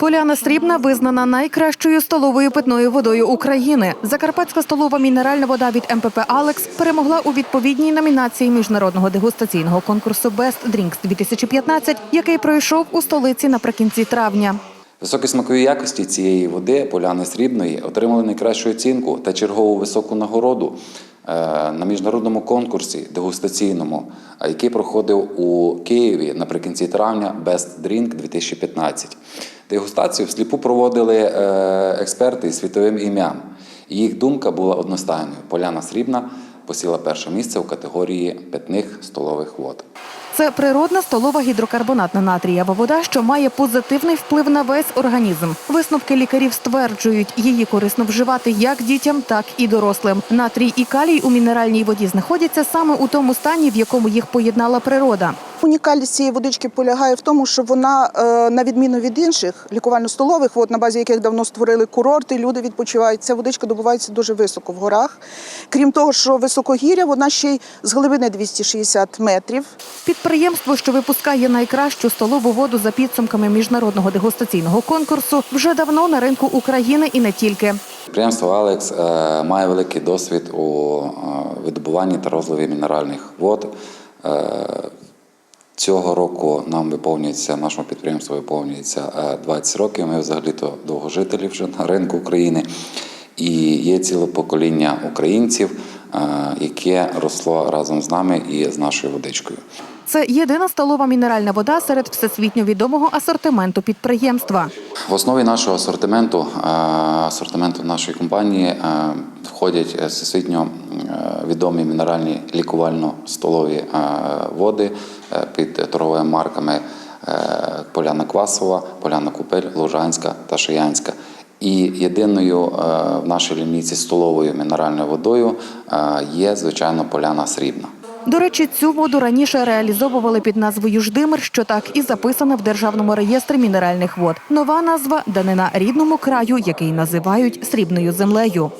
Поляна Срібна визнана найкращою столовою питною водою України. Закарпатська столова мінеральна вода від МПП Алекс перемогла у відповідній номінації міжнародного дегустаційного конкурсу Best Drinks 2015, який пройшов у столиці наприкінці травня. Високі смакові якості цієї води, поляни срібної, отримали найкращу оцінку та чергову високу нагороду е, на міжнародному конкурсі дегустаційному, який проходив у Києві наприкінці травня Best Drink 2015. Дегустацію всліпу проводили е, експерти із світовим ім'ям. Їх думка була одностайною. Поляна срібна посіла перше місце у категорії питних столових вод. Це природна столова гідрокарбонатна натрієва вода, що має позитивний вплив на весь організм. Висновки лікарів стверджують, її корисно вживати як дітям, так і дорослим. Натрій і калій у мінеральній воді знаходяться саме у тому стані, в якому їх поєднала природа. Унікальність цієї водички полягає в тому, що вона, е, на відміну від інших лікувально-столових вод, на базі яких давно створили курорти, люди відпочивають. Ця водичка добувається дуже високо в горах. Крім того, що високогір'я, вона ще й з глибини 260 метрів. Підприємство, що випускає найкращу столову воду за підсумками міжнародного дегустаційного конкурсу, вже давно на ринку України і не тільки. Підприємство Алекс е, має великий досвід у е, видобуванні та розливі мінеральних вод. Е, Цього року нам виповнюється, нашому підприємству виповнюється е, 20 років. Ми взагалі-то довгожителі вже на ринку України. І є ціле покоління українців, яке росло разом з нами і з нашою водичкою. Це єдина столова мінеральна вода серед всесвітньо відомого асортименту підприємства. В основі нашого асортименту, е, асортименту нашої компанії е, входять е, всесвітньо відомі мінеральні лікувально-столові води під торговими марками Поляна Квасова, Поляна Купель, Лужанська та Шиянська. І єдиною в нашій лінійці столовою мінеральною водою є, звичайно, поляна срібна. До речі, цю воду раніше реалізовували під назвою Ждимир, що так і записано в державному реєстрі мінеральних вод. Нова назва данина рідному краю, який називають срібною землею.